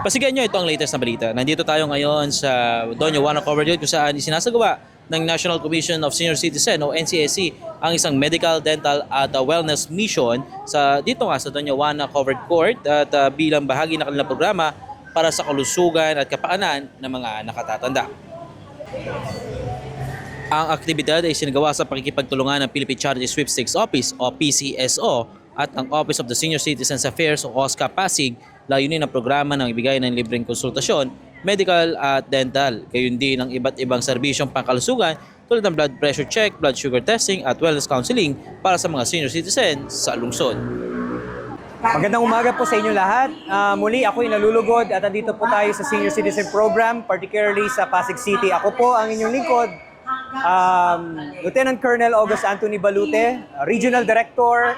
Pasigyan nyo ito ang latest na balita. Nandito tayo ngayon sa Doña Juana Covered kung saan isinasagawa ng National Commission of Senior Citizen o NCSC ang isang medical, dental at uh, wellness mission sa dito nga sa Doña Juana Covered Court at uh, bilang bahagi ng kanilang programa para sa kalusugan at kapaanan ng mga nakatatanda. Ang aktibidad ay sinagawa sa pakikipagtulungan ng Philippine Charity Sweepstakes Office o PCSO at ang Office of the Senior Citizens Affairs o OSCA Pasig layunin ng programa ng ibigay ng libreng konsultasyon, medical at dental, gayon din ng iba't ibang serbisyong pangkalusugan tulad ng blood pressure check, blood sugar testing at wellness counseling para sa mga senior citizens sa lungsod. Magandang umaga po sa inyo lahat. Ah, muli ako'y nalulugod at andito po tayo sa Senior Citizen Program, particularly sa Pasig City. Ako po ang inyong lingkod, um, Lieutenant Colonel August Anthony Balute, Regional Director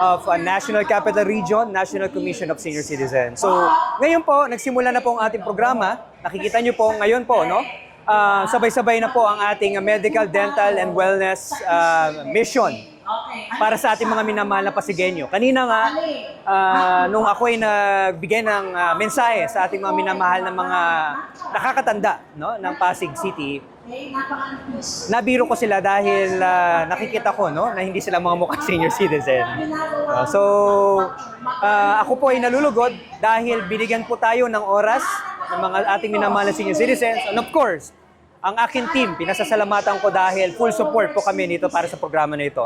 of uh, National Capital Region, National Commission of Senior Citizens. So, ngayon po, nagsimula na po ang ating programa. Nakikita niyo po ngayon po, no? Ah, sabay-sabay na po ang ating medical, dental, and wellness ah, mission para sa ating mga minamahal na Pasigenyo. Kanina nga, ah, nung ako ay nagbigay ng ah, mensahe sa ating mga minamahal na mga nakakatanda no, ng Pasig City, nabiro ko sila dahil ah, nakikita ko no, na hindi sila mga mukhang senior citizen. Ah, so, ah, ako po ay nalulugod dahil binigyan po tayo ng oras ng mga ating minamahal na senior citizens. And of course, ang akin team, pinasasalamatan ko dahil full support po kami nito para sa programa na ito.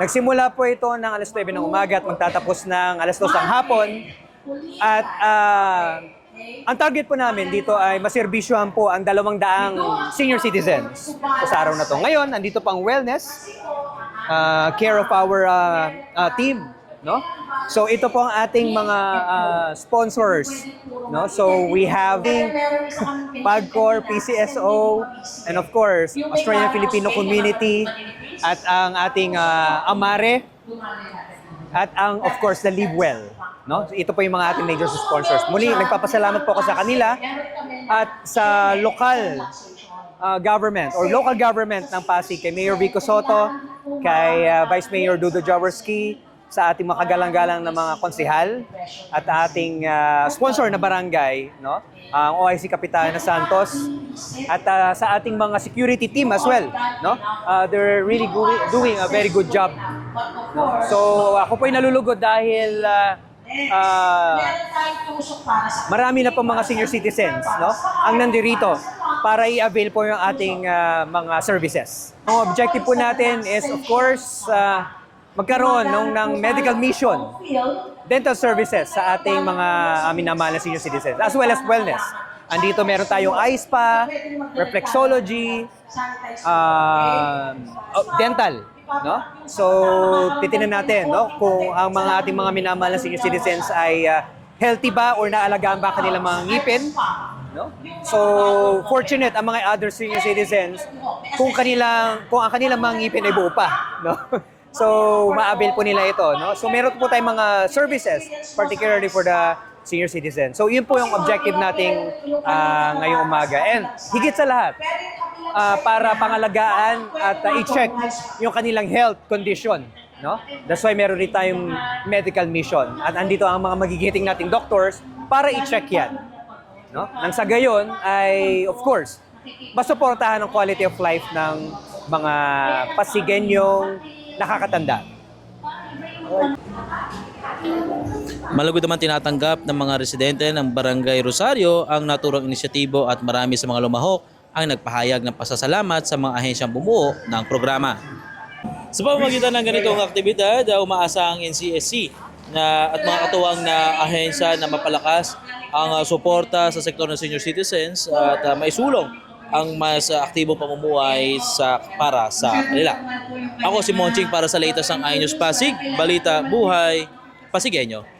Nagsimula po ito ng alas 9 ng umaga at magtatapos ng alas 2 ng hapon. At ah, ang target po namin dito ay maserbisyuhan po ang dalawang daang senior citizens po sa araw na to. Ngayon, nandito pang wellness, ah, care of our ah, ah, team, no? So ito po ang ating mga ah, sponsors, no? So we have Pagcor, PCSO, and of course, Australian Filipino Community at ang ating ah, Amare at ang of course the Live Well, no? So, ito po yung mga ating major sponsors. Muli, nagpapasalamat po ako sa kanila at sa lokal uh, government or local government ng Pasig kay Mayor Vico Soto, kay uh, Vice Mayor Dudo Jaworski, sa ating mga kagalang-galang na mga konsihal at ating uh, sponsor na barangay, no? Ang OIC Kapitana Santos at uh, sa ating mga security team as well, no? Uh, they're really doing, doing a very good job. No? So ako po ay nalulugod dahil uh, uh, marami na po mga senior citizens no? ang nandirito para i-avail po yung ating uh, mga services. Ang objective po natin is of course uh, magkaroon ng, ng medical mission, dental services sa ating mga uh, minamahal na senior citizens as well as wellness. Andito meron tayong eye spa, reflexology, um, oh, dental, no? So, titinan natin, no, kung ang mga ating mga minamahal na senior citizens ay ah, healthy ba or naalagaan ba kanilang mga ngipin, no? So, fortunate ang mga other senior citizens kung kanilang kung ang kanilang mga ngipin ay buo pa, no? So, ma-avail po nila ito, no? So, meron po tayong mga services, particularly for the senior citizen. So, yun po yung objective nating ah, ngayong umaga. And higit sa lahat, ah, para pangalagaan at ah, i-check yung kanilang health condition. No? That's why meron rin tayong medical mission. At andito ang mga magigiting nating doctors para i-check yan. No? Nang sa gayon ay, of course, masuportahan ang quality of life ng mga pasigenyong nakakatanda. Malugod naman tinatanggap ng mga residente ng Barangay Rosario ang naturang inisyatibo at marami sa mga lumahok ang nagpahayag ng pasasalamat sa mga ahensyang bumuo ng programa. Sa pamamagitan ng ganitong aktibidad, uh, umaasa ang NCSC na, at mga katuwang na ahensya na mapalakas ang uh, suporta sa sektor ng senior citizens at uh, maisulong ang mas aktibong pamumuhay sa para sa kanila. Ako si Monching para sa latest ng iNews Pasig, Balita, Buhay, Pasigenyo.